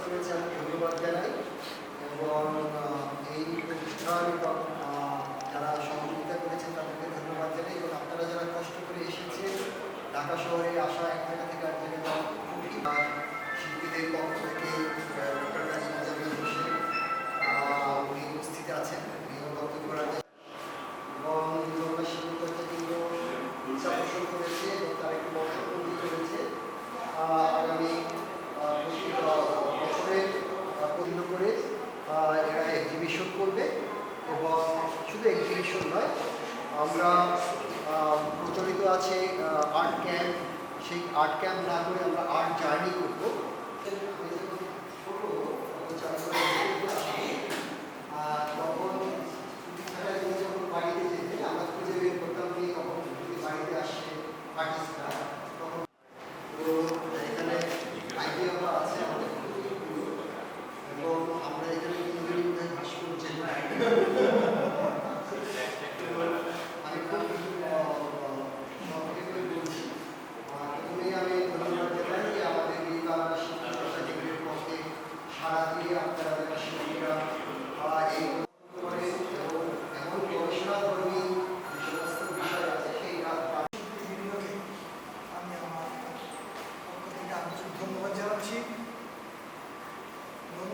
করেছে, আমি ধন্যবাদ জানাই। এবং এই প্রতিষ্ঠান যারা সহযোগিতা করেছেন তাদেরকে ধন্যবাদ জানাই। এবং আপনারা যারা কষ্ট করে এসেছেন, ঢাকা শহরে আসা এক জায়গা থেকে আরেক জায়গায় শিল্পীদের পক্ষ থেকে উপস্থিত আছেন উনিও বক্তব্য রাখবেন এবং আমরা শিল্পকর্তা কিন্তু ইচ্ছা পোষণ করেছে এবং তার একটি বর্ষপঞ্জি করেছে আহ, আগামী আহ, প্রতি, আহ, বছরের আহ, পরিণ করে আহ, এরা এক্সিবিশন করবে এবং শুধু এক্সিবিশন নয়, আমরা প্রচলিত আছে আর্ট ক্যাম্প সেই আর্ট ক্যাম্প না করে আমরা আর্ট জার্নি করব। তখন যখন বাড়িতে যেতে আমরা খুঁজে বের করতাম বাড়িতে আসে আর্টিস্টরা তখন তো এখানে আইডিয়া আছে আমাদের এবং আমরা এখানে তিনজনই বোধহয় ভাস করছি আমি খুব আহ, সংক্ষেপে বলছি আহ, প্রথমেই আমি ধন্যবাদ জানাই যে আমাদের এই বাংলা শিক্ষা একাডেমির পক্ষে সারা দিয়ে আপনারা যারা শিল্পীরা আহ, এই করে এবং এমন গবেষণাধর্মী যে সমস্ত বিষয় আছে সেই কাজ- শিল্পীবৃন্দকে আমি আমার পক্ষ থেকে আন্তরিক ধন্যবাদ জানাচ্ছি বন্ধুরা এগুলো আমি আমার বক্তব্য শেষ করছি। এবার আমাদের মাঝে আহ, শিল্পীদের পক্ষ থেকে উপস্থিত একত্রে ছিলাম স্মৃতি মনে পড়ে আর লিটু সত্যি লিটুকে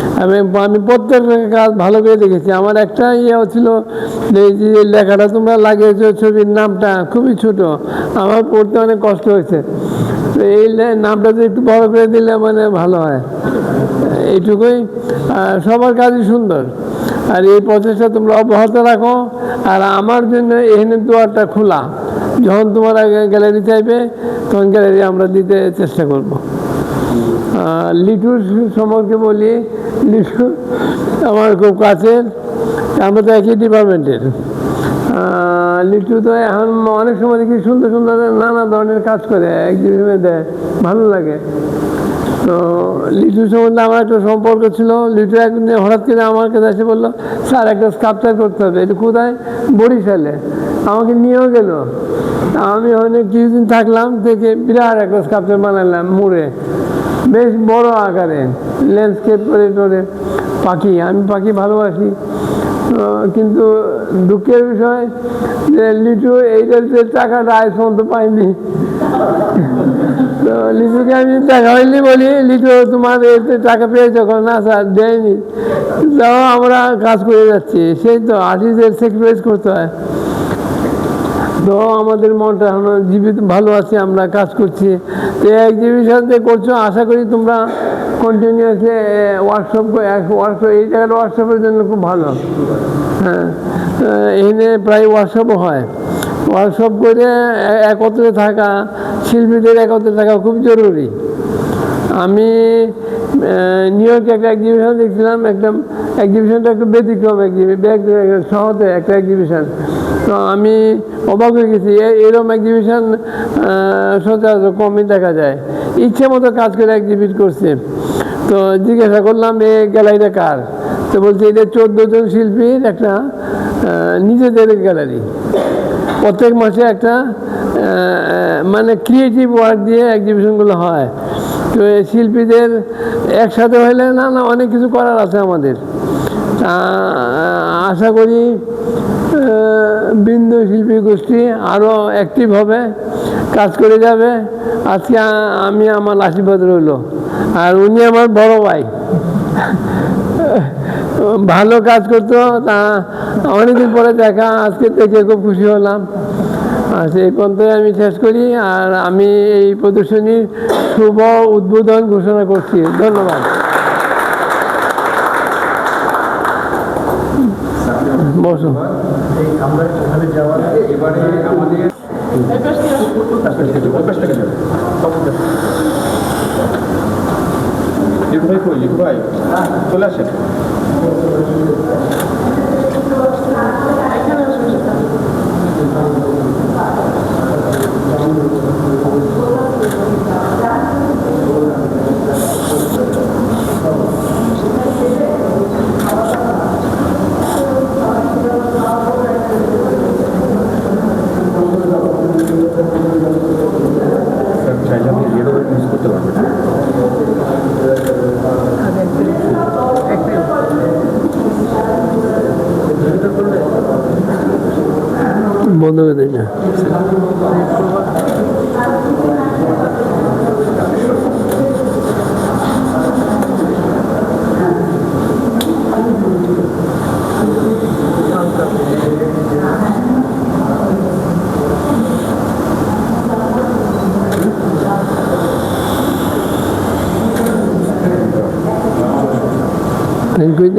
আমি আমি প্রত্যেকটা কাজ ভালো করে দেখেছি। আমার একটা ইয়ে ছিল এই যে লেখাটা তোমরা লাগিয়েছো ছবির নামটা, খুবই ছোট। আমার পড়তে অনেক কষ্ট হয়েছে। তো এই নামটা তো একটু বড় করে দিলে মানে ভালো হয়। এইটুকুই। সবার কাজই সুন্দর। আর এই প্রচেষ্টা তোমরা অব্যাহত রাখো। আর আমার জন্য এখানে দুয়ারটা খোলা। যখন তোমরা গ্যালারি চাইবে, তখন গ্যালারি আমরা দিতে চেষ্টা করব। লিটুর সম্পর্কে বলি লিটু আমার খুব কাছের, আমরা তো একই ডিপার্টমেন্টের। লিটু তো এখন অনেক সময় দেখি সুন্দর সুন্দর নানা ধরনের কাজ করে একদিনে দেয়, ভালো লাগে। তো লিটু সম্বন্ধে আমার একটা সম্পর্ক ছিল, লিটু একদিন হঠাৎ করে আমার কাছে এসে বলল, স্যার, একটা স্কাল্পচার করতে হবে, এটা কোথায়? বরিশালে। আমাকে নিয়েও গেল। আমি অনেক কিছুদিন থাকলাম থেকে বিরাট একটা স্কাল্পচার বানালাম, মুড়ে। বেশ বড় আকারে ল্যান্ডস্কেপ করে টোরে পাখি, আমি পাখি ভালোবাসি। কিন্তু দুঃখের বিষয় যে লিটু এইটা যে টাকাটা আজ পর্যন্ত পাইনি। তো লিটুকে আমি টাকা হইলে বলি লিটু তোমার এতে টাকা পেয়েছ যখন না স্যার, দেয়নি। তাও আমরা কাজ করে যাচ্ছি। সেই তো, আর্টিস্টদের স্যাক্রিফাইস করতে হয়। তো আমাদের মনটা এখনও, জীবিত, ভালো আছে, আমরা কাজ করছি। তো এক্সিবিশন যে করছ, আশা করি তোমরা কন্টিনিউয়াসলি ওয়ার্কশপ ওয়ার্কশপ এই জায়গার ওয়ার্কশপের জন্য খুব ভালো। হ্যাঁ এখানে প্রায় ওয়ার্কশপও হয়। ওয়ার্কশপ করে একত্রে থাকা, শিল্পীদের একত্রে থাকা খুব জরুরি। আমি নিউ ইয়র্কে একটা এক্সিবিশন দেখছিলাম, একটা এক্সিবিশনটা একটু ব্যতিক্রম এক্সিবিশন শহরে একটা এক্সিবিশন তো আমি অবাক হয়ে গেছি। এ- এরকম এক্সিবিশন সচরাচর কমই দেখা যায়। ইচ্ছে মতো কাজ করে এক্সিবিট করছে। তো জিজ্ঞাসা করলাম, এ গ্যালারিটা কার? তো বলছে, এটা চোদ্দ জন শিল্পীর একটা নিজেদের গ্যালারি। প্রত্যেক মাসে একটা মানে ক্রিয়েটিভ ওয়ার্ক দিয়ে এক্সিবিশনগুলো হয়। তো এই শিল্পীদের একসাথে হলে না না, অনেক কিছু করার আছে আমাদের। আশা করি বিন্দু শিল্পী গোষ্ঠী আরও অ্যাক্টিভ হবে, কাজ করে যাবে। আজকে আমি আমার আশীর্বাদ রইল। আর উনি আমার বড় ভাই। ভালো কাজ করতো, তা অনেকদিন পরে দেখা, আজকে থেকে খুব খুশি হলাম। আর সেই পর্যন্ত আমি শেষ করি, আর আমি এই প্রদর্শনীর শুভ উদ্বোধন ঘোষণা করছি। ধন্যবাদ। বসো। এই আমরা সেখানে যাওয়ার আগে এবারে আমাদের ভাই কই? ভাই চলে আসেন বন্ধ করে দিই না থ্যাংক ইউ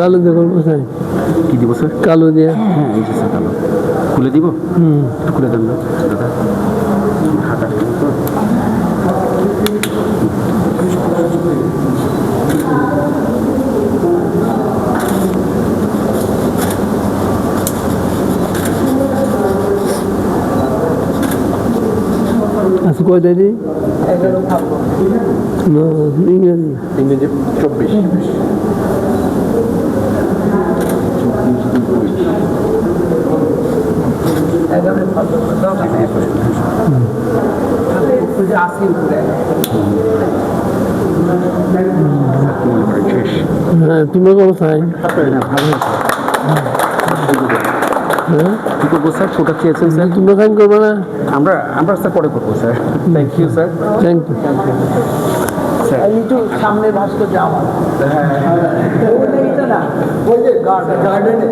কালো দেখুন কোথায় কি দিব স্যার? কালো দিয়ে। হ্যাঁ এই যে স্যার কালো। খুলে দিব? হুম। একটু খুলে দেন দাদা। আচ্ছা কয়টা দিই? না ইংরেজি। ইংরেজি চব্বিশ। মনে উপরে। হ্যাঁ কোথায় হ্যাঁ করব স্যার কোটা চেয়েছেন স্যার তোমরা সাইন করবে না? আমরা আমরা স্যার পরে করব sir thank you sir thank you একটু সামনে ভাস্কর যাওয়া। না। ওই যে গার্ডেনে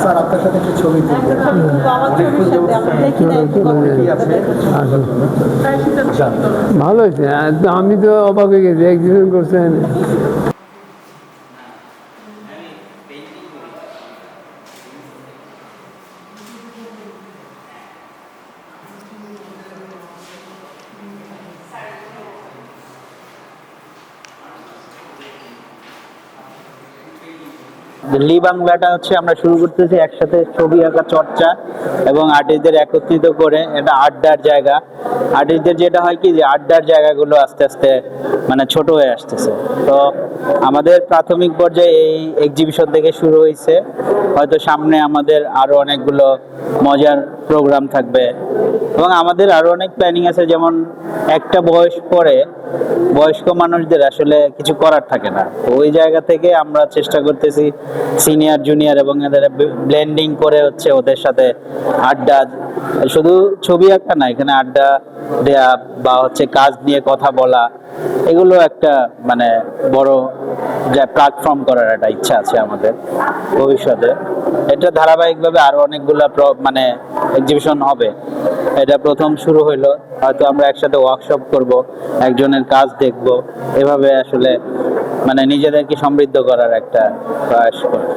স্যার আপনার সাথে একটা ছবি তুলবেন ভালো হয়েছে আমি তো অবাক হয়ে গেছি একজন করছেন। লি বাংলাটা হচ্ছে আমরা শুরু করতেছি একসাথে ছবি আঁকা, চর্চা এবং আর্টিস্টদের একত্রিত করে। এটা আড্ডার জায়গা। আর্টিস্টদের যেটা হয় কি যে আড্ডার জায়গাগুলো আস্তে আস্তে মানে ছোট হয়ে আসতেছে। তো আমাদের প্রাথমিক পর্যায়ে এই এক্সিবিশন থেকে শুরু হয়েছে। হয়তো সামনে আমাদের আরও অনেকগুলো মজার প্রোগ্রাম থাকবে। এবং আমাদের আরও অনেক প্ল্যানিং আছে, যেমন একটা বয়স পরে বয়স্ক মানুষদের আসলে কিছু করার থাকে না। ওই জায়গা থেকে আমরা চেষ্টা করতেছি সিনিয়র জুনিয়র এবং এদের ব্লেন্ডিং করে হচ্ছে ওদের সাথে আড্ডা। শুধু ছবি আঁকা না, এখানে আড্ডা দেয়া বা হচ্ছে কাজ নিয়ে কথা বলা, এগুলো একটা মানে বড় যে প্ল্যাটফর্ম করার একটা ইচ্ছা আছে আমাদের ভবিষ্যতে। এটা ধারাবাহিকভাবে আরও অনেকগুলো মানে এক্সিবিশন হবে। এটা প্রথম শুরু হইল, হয়তো আমরা একসাথে ওয়ার্কশপ করব, একজনের কাজ দেখব। এভাবে আসলে মানে নিজেদেরকে সমৃদ্ধ করার একটা প্রয়াস করব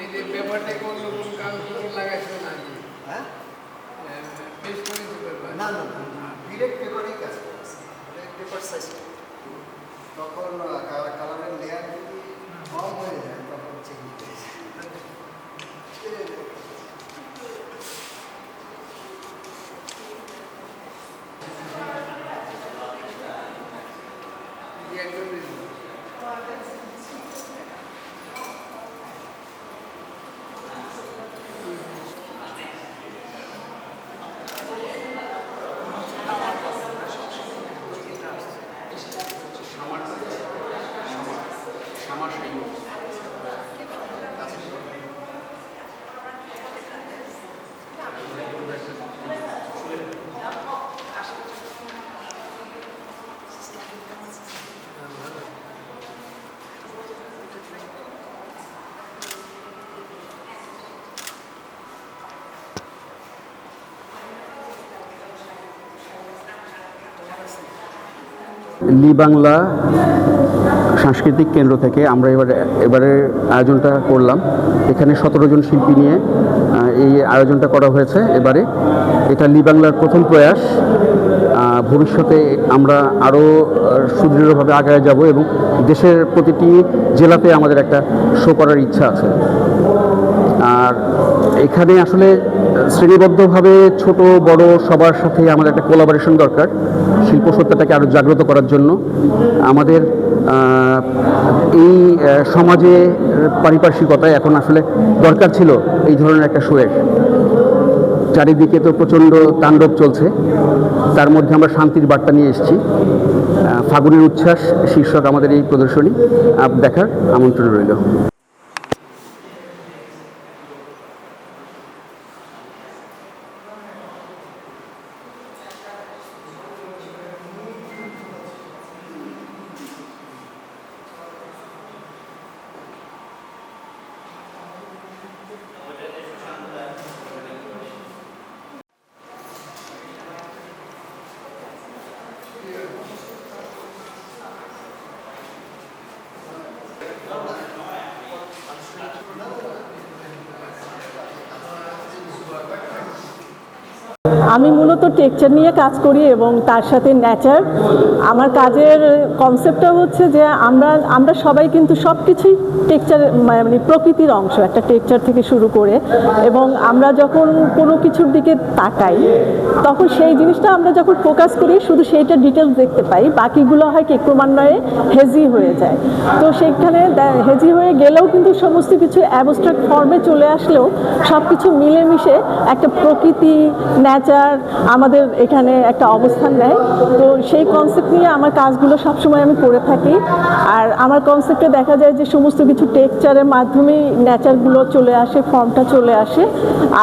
এই যে পেপারটা কোন কোন কাজ লাগাইছো না হ্যাঁ পেস্ট করেছ পেপার না না ডিরেক্ট পেপারেই কাজ করেছে। পেপার সাইজ তখন কালারের লেয়ার যদি কম হয়ে যায় লি বাংলা সাংস্কৃতিক কেন্দ্র থেকে আমরা এবারে এবারে আয়োজনটা করলাম। এখানে সতেরো জন শিল্পী নিয়ে এই আয়োজনটা করা হয়েছে এবারে। এটা লি বাংলার প্রথম প্রয়াস। ভবিষ্যতে আমরা আরও সুদৃঢ়ভাবে আগায় যাব এবং দেশের প্রতিটি জেলাতে আমাদের একটা শো করার ইচ্ছা আছে। আর এখানে আসলে শ্রেণীবদ্ধভাবে ছোট, বড় সবার সাথে আমাদের একটা কোলাবোরেশন দরকার। শিল্প সত্তাটাকে আরও জাগ্রত করার জন্য আমাদের এই সমাজে পারিপার্শ্বিকতায় এখন আসলে দরকার ছিল এই ধরনের একটা শোয়ের চারিদিকে তো প্রচণ্ড তাণ্ডব চলছে, তার মধ্যে আমরা শান্তির বার্তা নিয়ে এসেছি। ফাগুনের উচ্ছ্বাস, শীর্ষক আমাদের এই প্রদর্শনী। দেখার আমন্ত্রণ রইল। আমি মূলত টেক্সচার নিয়ে কাজ করি এবং তার সাথে নেচার। আমার কাজের কনসেপ্টটা হচ্ছে যে আমরা আমরা সবাই কিন্তু সব কিছুই টেক্সচার মানে প্রকৃতির অংশ, একটা টেক্সচার থেকে শুরু করে এবং আমরা যখন কোনো কিছুর দিকে তাকাই, তখন সেই জিনিসটা আমরা যখন ফোকাস করি, শুধু সেইটা ডিটেলস দেখতে পাই, বাকিগুলো হয় কি ক্রমান্বয়ে হেজি হয়ে যায়। তো সেইখানে হেজি হয়ে গেলেও কিন্তু সমস্ত কিছু অ্যাবস্ট্রাক্ট ফর্মে চলে আসলেও সব কিছু মিলেমিশে একটা প্রকৃতি নেচার আমাদের এখানে একটা অবস্থান নেয়। তো সেই কনসেপ্ট নিয়ে আমার কাজগুলো সবসময় আমি করে থাকি। আর আমার কনসেপ্টে দেখা যায় যে সমস্ত কিছু টেক্সচারের মাধ্যমেই নেচারগুলো চলে আসে ফর্মটা চলে আসে।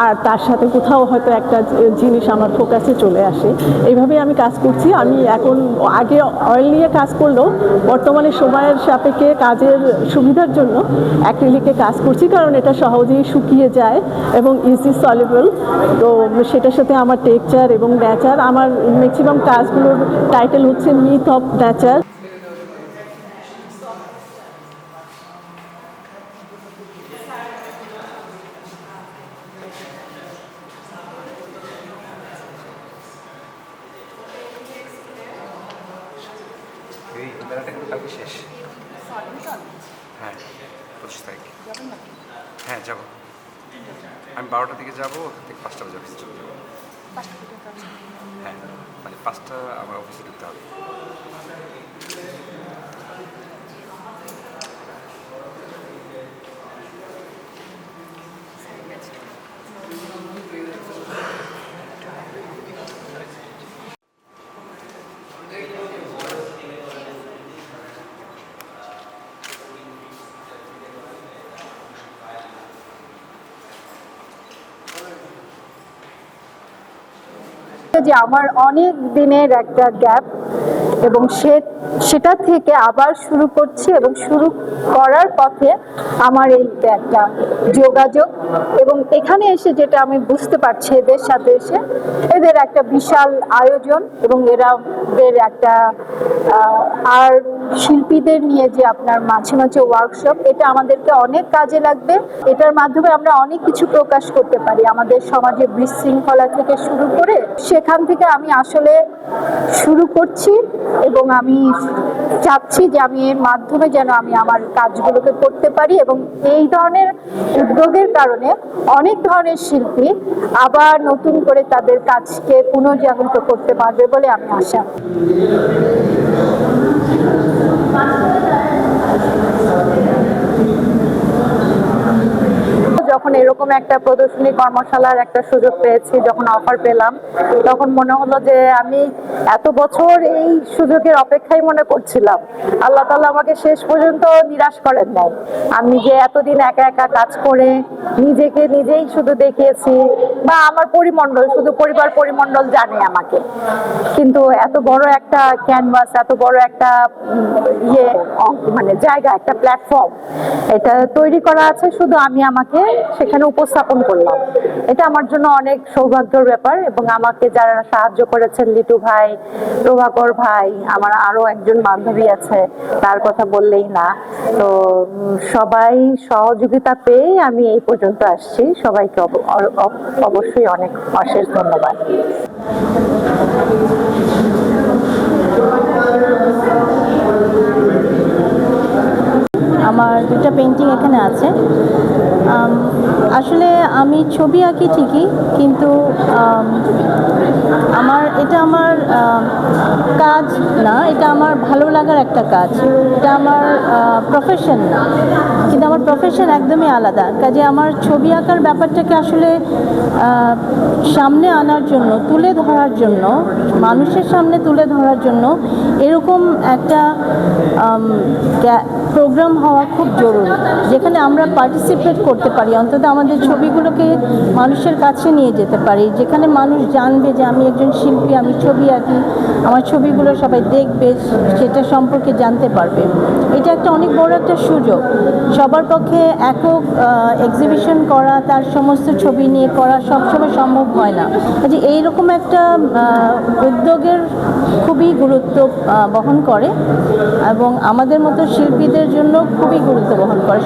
আর তার সাথে কোথাও হয়তো একটা জিনিস আমার ফোকাসে চলে আসে। এইভাবেই আমি কাজ করছি। আমি এখন আগে অয়েল নিয়ে কাজ করলেও বর্তমানে সময়ের সাপেক্ষে কাজের সুবিধার জন্য অ্যাক্রিলিকে কাজ করছি। কারণ এটা সহজেই শুকিয়ে যায় এবং ইজি সলিবল তো সেটার সাথে আমার টেক্সচার এবং ব্যাচার আমার ম্যাক্সিমাম কাজগুলোর টাইটেল হচ্ছে মিথ অফ শেষ। হ্যাঁ যাব। আমি বারোটার দিকে যাব ওখান থেকে পাঁচটা বাজে অফিসে চলে যাব। হ্যাঁ মানে পাঁচটা আমার অফিসে ঢুকতে হবে। যে আমার অনেক দিনের একটা গ্যাপ এবং সে সেটা থেকে আবার শুরু করছি এবং শুরু করার পথে আমার এই একটা যোগাযোগ এবং এখানে এসে যেটা আমি বুঝতে পারছি এদের সাথে এসে, এদের একটা বিশাল আয়োজন এবং এরা এদের একটা আর শিল্পীদের নিয়ে যে আপনার মাঝে মাঝে ওয়ার্কশপ এটা আমাদেরকে অনেক কাজে লাগবে। এটার মাধ্যমে আমরা অনেক কিছু প্রকাশ করতে পারি। আমাদের সমাজে বিশৃঙ্খলা থেকে শুরু করে সেখান থেকে আমি আসলে শুরু করছি এবং আমি চাচ্ছি যে আমি এর মাধ্যমে যেন আমি আমার কাজগুলোকে করতে পারি এবং এই ধরনের উদ্যোগের কারণে অনেক ধরনের শিল্পী আবার নতুন করে তাদের কাজকে পুনর্জাগরিত করতে পারবে বলে আমি আশা যখন এরকম একটা প্রদর্শনী কর্মশালার একটা সুযোগ পেয়েছি যখন অফার পেলাম। তখন মনে হলো যে আমি এত বছর এই সুযোগের অপেক্ষাই মনে করছিলাম। আল্লাহ তাআলা আমাকে শেষ পর্যন্ত নিরাশ করেন নাই। আমি যে এতদিন একা একা কাজ করে নিজেকে নিজেই শুধু দেখিয়েছি বা আমার পরিমণ্ডল, শুধু পরিবার পরিমণ্ডল জানে আমাকে। কিন্তু এত বড় একটা ক্যানভাস এত বড় একটা ইয়ে মানে জায়গা, একটা প্ল্যাটফর্ম এটা তৈরি করা আছে শুধু আমি আমাকে, সেখানে উপস্থাপন করলাম। এটা আমার জন্য অনেক সৌভাগ্যের ব্যাপার এবং আমাকে যারা সাহায্য করেছেন, লিটু ভাই, প্রভাকর ভাই, আমার আরও একজন বান্ধবী আছে, তার কথা বললেই না। তো সবাই সহযোগিতা পেয়ে আমি এই পর্যন্ত আসছি। সবাইকে অবশ্যই অনেক অশেষ ধন্যবাদ। আমার দুটা পেন্টিং এখানে আছে। আসলে আমি ছবি আঁকি ঠিকই, কিন্তু আমার, এটা আমার কাজ না, এটা আমার ভালো লাগার একটা কাজ। এটা আমার প্রফেশন না। কিন্তু আমার প্রফেশন একদমই আলাদা। কাজে আমার ছবি আঁকার ব্যাপারটাকে আসলে সামনে আনার জন্য, তুলে ধরার জন্য, মানুষের সামনে তুলে ধরার জন্য, এরকম একটা প্রোগ্রাম হওয়া খুব জরুরি, যেখানে আমরা পার্টিসিপেট করতে পারি, অন্তত আমাদের ছবিগুলোকে মানুষের কাছে নিয়ে যেতে পারি, যেখানে মানুষ জানবে যে আমি একজন শিল্পী, আমি ছবি আঁকি, আমার ছবিগুলো সবাই দেখবে, সেটা সম্পর্কে জানতে পারবে। এটা একটা অনেক বড় একটা সুযোগ। সবার পক্ষে একক এক্সিবিশন করা, তার সমস্ত ছবি নিয়ে করা সবসময় সম্ভব হয় না। যে এইরকম একটা উদ্যোগের খুবই গুরুত্ব বহন করে এবং আমাদের মতো শিল্পীদের জন্য খুবই গুরুত্ব বহন করে।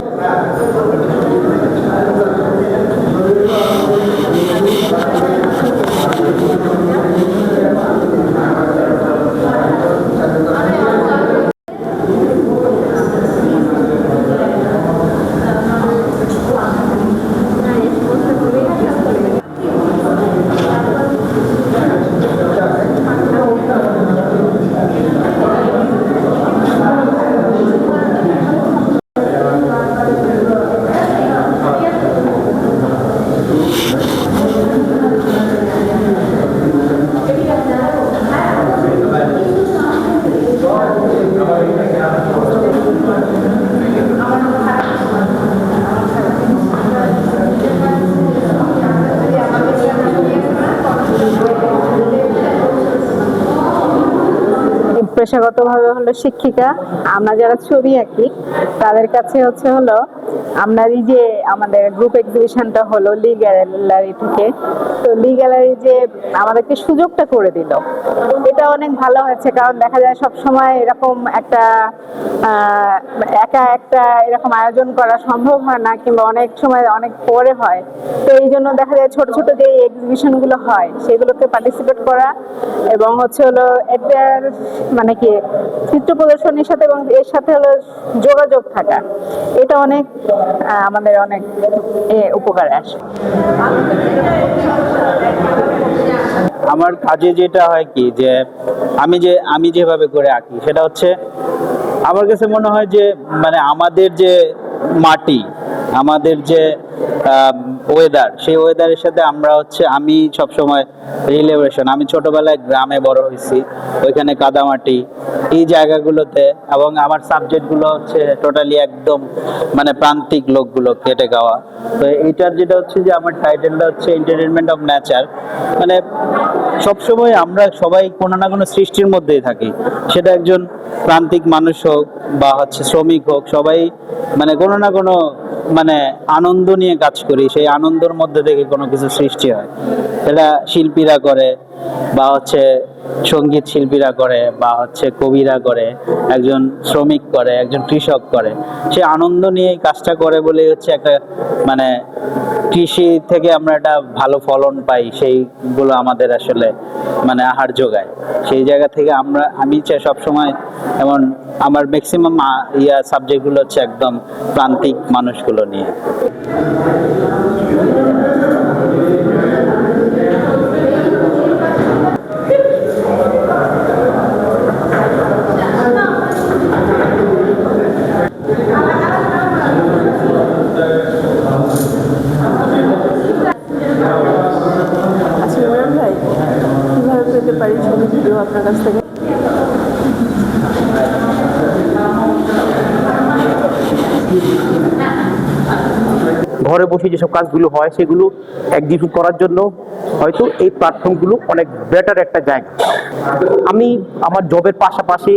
পেশাগতভাবে হলো শিক্ষিকা আমরা যারা ছবি আঁকি তাদের কাছে হচ্ছে হলো আমরা এই যে আমাদের গ্রুপ এক্সিবিশনটা হলো লি গ্যালারি থেকে, তো লি গ্যালারি যে আমাদেরকে সুযোগটা করে দিল। এটা অনেক ভালো হয়েছে, কারণ দেখা যায় সব সময় এরকম একটা একা একটা এরকম আয়োজন করা সম্ভব হয় না, কিংবা অনেক সময় অনেক পরে হয়। তো এই জন্য দেখা যায় ছোট ছোট যে এক্সিবিশনগুলো হয় সেগুলোকে পার্টিসিপেট করা এবং হচ্ছে হলো এটার মানে কি, চিত্র প্রদর্শনীর সাথে এবং এর সাথে হলো যোগাযোগ থাকা। এটা অনেক আমাদের অনেক উপকার আসে। আমার কাজে যেটা হয় কি যে, আমি যে, আমি যেভাবে করে আঁকি, সেটা হচ্ছে আমার কাছে মনে হয় যে মানে আমাদের যে মাটি, আমাদের যে ওয়েদার সেই ওয়েদারের সাথে আমরা হচ্ছে, আমি সবসময় রিলেভেশন আমি ছোটবেলায় গ্রামে বড় হয়েছি, ওইখানে কাদামাটি, এই জায়গাগুলোতে, এবং আমার সাবজেক্টগুলো হচ্ছে টোটালি একদম মানে প্রান্তিক লোকগুলো কেটে খাওয়া। তো এইটার যেটা হচ্ছে যে, আমার টাইটেলটা হচ্ছে এন্টারটেনমেন্ট অফ নেচার মানে সবসময় আমরা সবাই কোনো না কোনো সৃষ্টির মধ্যেই থাকি। সেটা একজন প্রান্তিক মানুষ হোক বা হচ্ছে শ্রমিক হোক, সবাই মানে কোনো না কোনো মানে আনন্দ নিয়ে কাজ করি সেই আনন্দের মধ্যে থেকে কোনো কিছু সৃষ্টি হয়। এটা শিল্পীরা করে বা হচ্ছে সংগীত শিল্পীরা করে বা হচ্ছে কবিরা করে, একজন শ্রমিক করে, একজন কৃষক করে, সে আনন্দ নিয়ে এই কাজটা করে বলে হচ্ছে একটা মানে কৃষি থেকে আমরা একটা ভালো ফলন পাই, সেইগুলো আমাদের আসলে মানে আহার যোগায়। সেই জায়গা থেকে আমরা, আমি চাই সবসময় এমন আমার ম্যাক্সিমাম ইয়া সাবজেক্টগুলো হচ্ছে একদম প্রান্তিক মানুষগুলো নিয়ে আচ্ছা ম্যাডাম ভাই কীভাবে পেতে পারি ছবি ভিডিও আপনার কাছ থেকে বসে যেসব কাজগুলো হয় সেগুলো এক্সিকিউট করার জন্য হয়তো এই প্ল্যাটফর্মগুলো অনেক বেটার একটা জায়গা। আমি আমার জবের পাশাপাশি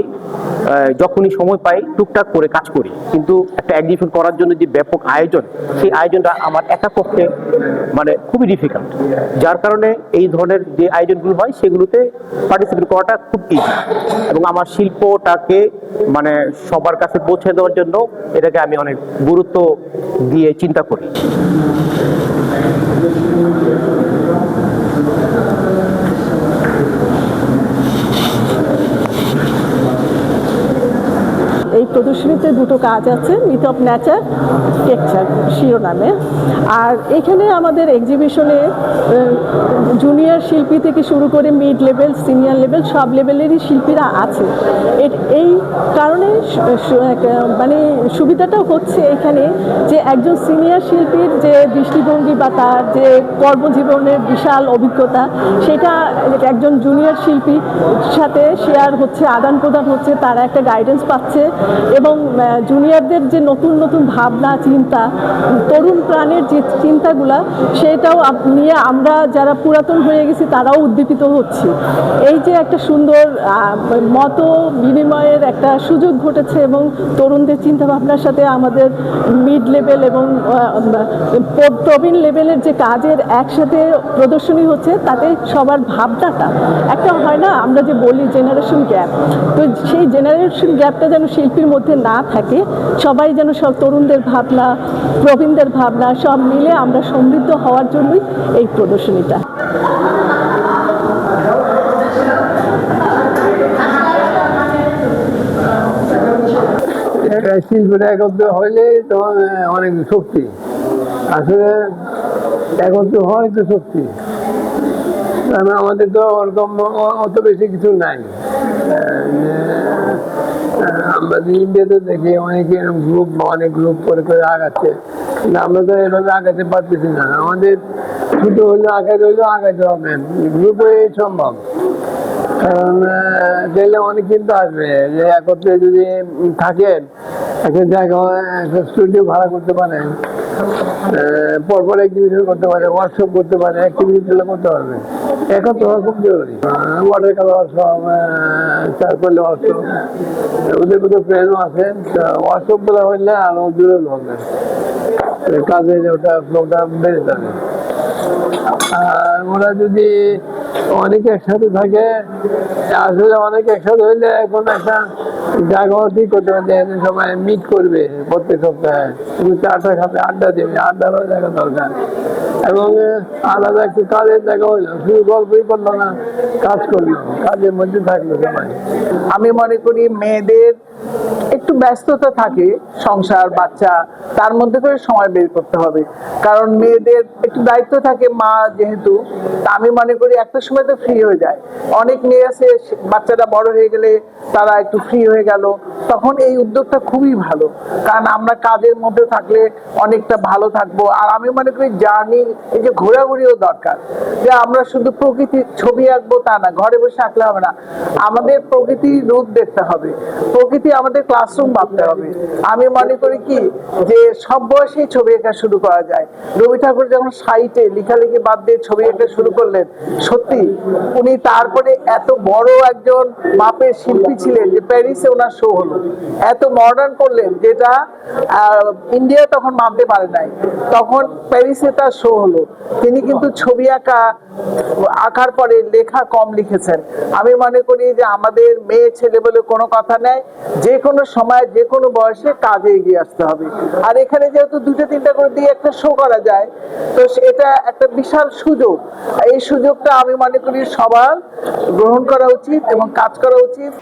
যখনই সময় পাই, টুকটাক করে কাজ করি। কিন্তু একটা অ্যাডমিশন করার জন্য যে ব্যাপক আয়োজন, সেই আয়োজনটা আমার একা করতে মানে খুবই ডিফিকাল্ট যার কারণে এই ধরনের যে আয়োজনগুলো হয়, সেগুলোতে পার্টিসিপেট করাটা খুব ইজি এবং আমার শিল্পটাকে মানে সবার কাছে পৌঁছে দেওয়ার জন্য এটাকে আমি অনেক গুরুত্ব দিয়ে চিন্তা করি। প্রদর্শনীতে দুটো কাজ আছে মিথ অফ ন্যাচার টেকচার শিরোনামে। আর এখানে আমাদের এক্সিবিশনে জুনিয়র শিল্পী থেকে শুরু করে মিড লেভেল সিনিয়র লেভেল সব লেভেলেরই শিল্পীরা আছে। এই কারণে মানে সুবিধাটা হচ্ছে এখানে যে একজন সিনিয়র শিল্পীর যে দৃষ্টিভঙ্গি বা তার যে কর্মজীবনের বিশাল অভিজ্ঞতা, সেটা একজন জুনিয়র শিল্পীর সাথে শেয়ার হচ্ছে আদান প্রদান হচ্ছে, তারা একটা গাইডেন্স পাচ্ছে। এবং জুনিয়রদের যে নতুন নতুন ভাবনা, চিন্তা, তরুণ প্রাণের যে চিন্তাগুলা, সেটাও নিয়ে আমরা যারা পুরাতন হয়ে গেছি, তারাও উদ্দীপিত হচ্ছি। এই যে একটা সুন্দর মত বিনিময়ের একটা সুযোগ ঘটেছে এবং তরুণদের চিন্তা ভাবনার সাথে আমাদের মিড লেভেল এবং প্রবীণ লেভেলের যে কাজের একসাথে প্রদর্শনী হচ্ছে, তাতে সবার ভাবনাটা। একটা হয় না, আমরা যে বলি জেনারেশন গ্যাপ তো সেই জেনারেশন গ্যাপটা যেন শিল্পীর মধ্যে না থাকে, সবাই যেন সব তরুণদের ভাবনা, প্রবীণদের ভাবনা সব মিলে আমরা সমৃদ্ধ হওয়ার জন্যই এই প্রদর্শনীটা। শিল্পীরা একত্র হইলে তোমার অনেক শক্তি। আসলে একত্র হয় তো শক্তি। কারণ আমাদের তো ওরকম অত বেশি কিছু নাই। তো ইন্ডিয়াতে দেখি অনেক গ্রুপ অনেক গ্রুপ করে করে আগাচ্ছে। কিন্তু আমরা তো এভাবে আগাতে পারতেছি না। আমাদের ছোট হলে আগাতে হলেও আগাতে হবে। গ্রুপে সম্ভব। কারণ গেলে অনেক কিন্তু আসবে যে একত্রে যদি থাকেন, একটা জায়গা, একটা স্টুডিও ভাড়া করতে পারেন। পরপর এক্সিবিশন করতে পারে ওয়ার্কশপ করতে পারে অ্যাক্টিভিটিগুলো করতে পারবে একত্র হওয়া খুব জরুরি। ওয়াটার কালার ওয়ার্কশপ ওদের মধ্যে প্ল্যানও আছে হইলে আরও দূরে কাজে ওটা বেড়ে যাবে। আর ওরা যদি অনেকে একসাথে থাকে, আসলে অনেক একসাথে হইলে এখন একটা জায়গা ঠিক করতে এখানে সবাই মিট করবে প্রত্যেক সপ্তাহে। চারটা সাথে আড্ডা দেবে আড্ডারও জায়গা দরকার। এবং আলাদা একটু কাজের দেখা হইল। শুধু গল্পই করল না, কাজ করল। কাজের মধ্যে থাকল সবাই। আমি মনে করি মেয়েদের একটু ব্যস্ততা থাকে সংসার, বাচ্চা, তার মধ্যে করে সময় বের করতে হবে। কারণ মেয়েদের একটু দায়িত্ব থাকে মা যেহেতু আমি মনে করি একটা সময় তো ফ্রি হয়ে যায়। অনেক মেয়ে আছে, বাচ্চারা বড় হয়ে গেলে তারা একটু ফ্রি হয়ে গেল, তখন এই উদ্যোগটা খুবই ভালো। কারণ আমরা কাজের মধ্যে থাকলে অনেকটা ভালো থাকব। আর আমি মনে করি জার্নি এই যে ঘোরাঘুরিও দরকার। যে আমরা শুধু প্রকৃতির ছবি আঁকবো তা না, ঘরে বসে আঁকলে হবে না। আমাদের প্রকৃতির রূপ দেখতে হবে। প্রকৃতি আমাদের ক্লাসরুম ভাবতে হবে। আমি মনে করি কি, যে সব বয়সেই ছবি আঁকা শুরু করা যায়। রবি ঠাকুর যখন সাইটে লেখালেখি বাদ দিয়ে ছবি আঁকা শুরু করলেন, সত্যি উনি তারপরে এত বড় একজন মাপের শিল্পী ছিলেন যে প্যারিসে ওনার শো হলো। এত মডার্ন করলেন যেটা ইন্ডিয়া তখন মানতে পারে নাই। তখন প্যারিসে তার শো হলো। তিনি কিন্তু ছবি আঁকা, আঁকার পরে লেখা কম লিখেছেন। আমি মনে করি যে আমাদের মেয়ে ছেলে বলে কোনো কথা নেই। যে কোনো সময় যে কোনো বয়সে কাজে এগিয়ে আসতে হবে। আর এখানে যেহেতু দুটো তিনটা করে দিয়ে একটা শো করা যায়, তো এটা একটা বিশাল সুযোগ। এই সুযোগটা আমি মনে করি সবার গ্রহণ করা উচিত এবং কাজ করা উচিত।